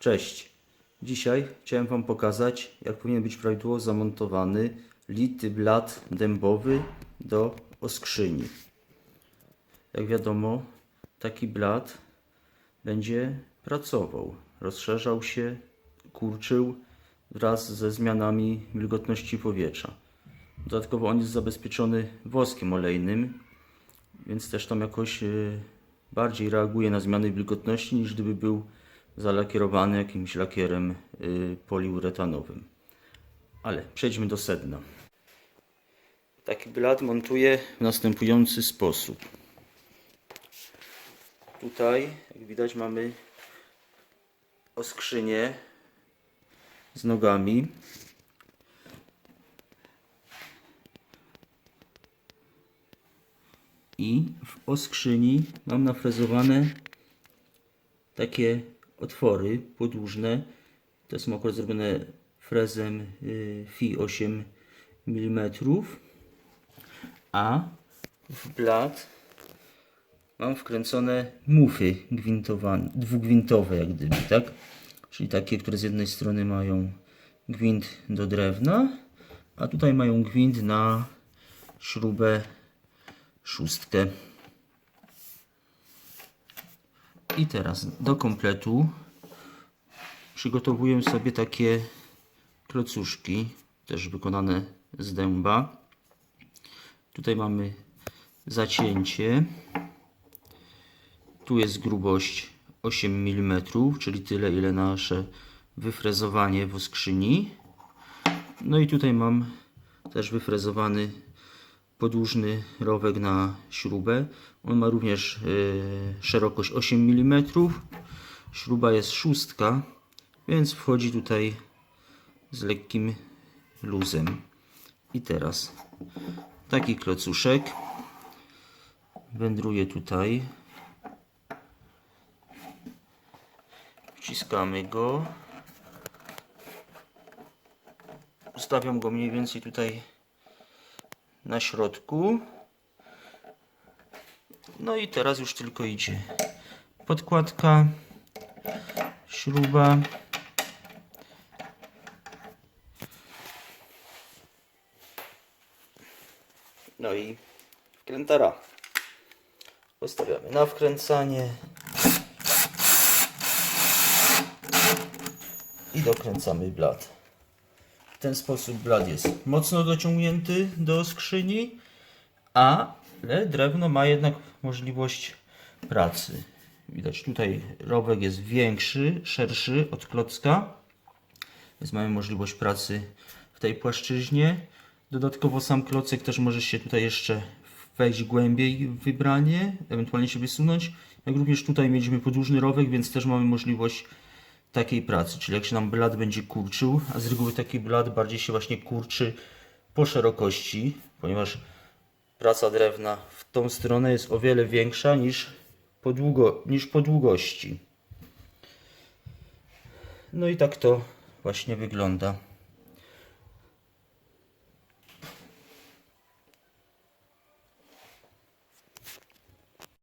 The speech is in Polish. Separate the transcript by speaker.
Speaker 1: Cześć. Dzisiaj chciałem Wam pokazać, jak powinien być prawidłowo zamontowany lity blat dębowy do oskrzyni. Jak wiadomo, taki blat będzie pracował, rozszerzał się, kurczył wraz ze zmianami wilgotności powietrza. Dodatkowo on jest zabezpieczony woskiem olejnym, więc też tam jakoś y, bardziej reaguje na zmiany wilgotności niż gdyby był zalakierowany jakimś lakierem y, poliuretanowym. Ale przejdźmy do sedna. Taki blat montuję w następujący sposób. Tutaj, jak widać, mamy oskrzynię z nogami. I w oskrzyni mam nafrezowane takie otwory podłużne. Te są akurat zrobione frezem y, FI 8 mm. A w blat mam wkręcone mufy gwintowane, dwugwintowe jak gdyby, tak? Czyli takie, które z jednej strony mają gwint do drewna, a tutaj mają gwint na śrubę szóstkę. I teraz do kompletu przygotowuję sobie takie klocuszki, też wykonane z dęba. Tutaj mamy zacięcie. Tu jest grubość 8 mm, czyli tyle ile nasze wyfrezowanie w skrzyni. No i tutaj mam też wyfrezowany podłużny rowek na śrubę. On ma również y, szerokość 8 mm. Śruba jest szóstka, więc wchodzi tutaj z lekkim luzem. I teraz taki klocuszek wędruje tutaj. Wciskamy go. Ustawiam go mniej więcej tutaj na środku. No i teraz już tylko idzie podkładka, śruba. No i wkrętara. Postawiamy na wkręcanie. I dokręcamy blat. Ten sposób blat jest mocno dociągnięty do skrzyni, ale drewno ma jednak możliwość pracy. Widać tutaj rowek jest większy, szerszy od klocka, więc mamy możliwość pracy w tej płaszczyźnie. Dodatkowo sam klocek też może się tutaj jeszcze wejść głębiej w wybranie, ewentualnie się wysunąć. Jak również tutaj mieliśmy podłużny rowek, więc też mamy możliwość takiej pracy, czyli jak się nam blat będzie kurczył, a z reguły taki blat bardziej się właśnie kurczy po szerokości, ponieważ praca drewna w tą stronę jest o wiele większa niż po, długo, niż po długości. No i tak to właśnie wygląda.